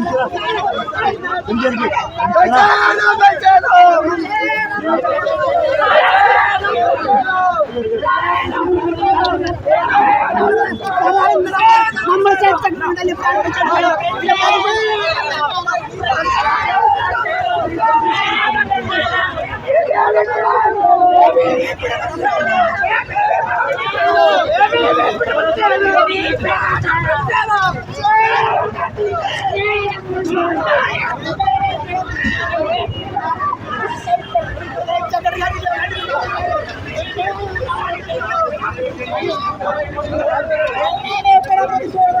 Get up! పోలీసులు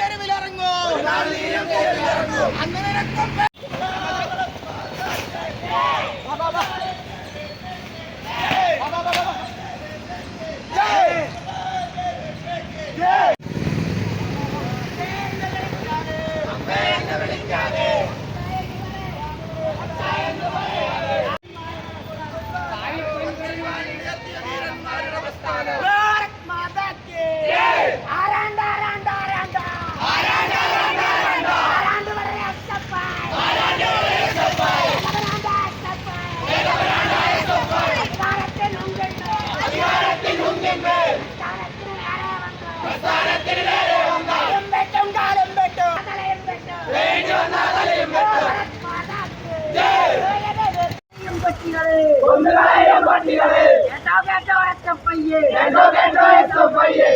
തെരുവിലിറങ്ങും. അങ്ങനെ பையே பையே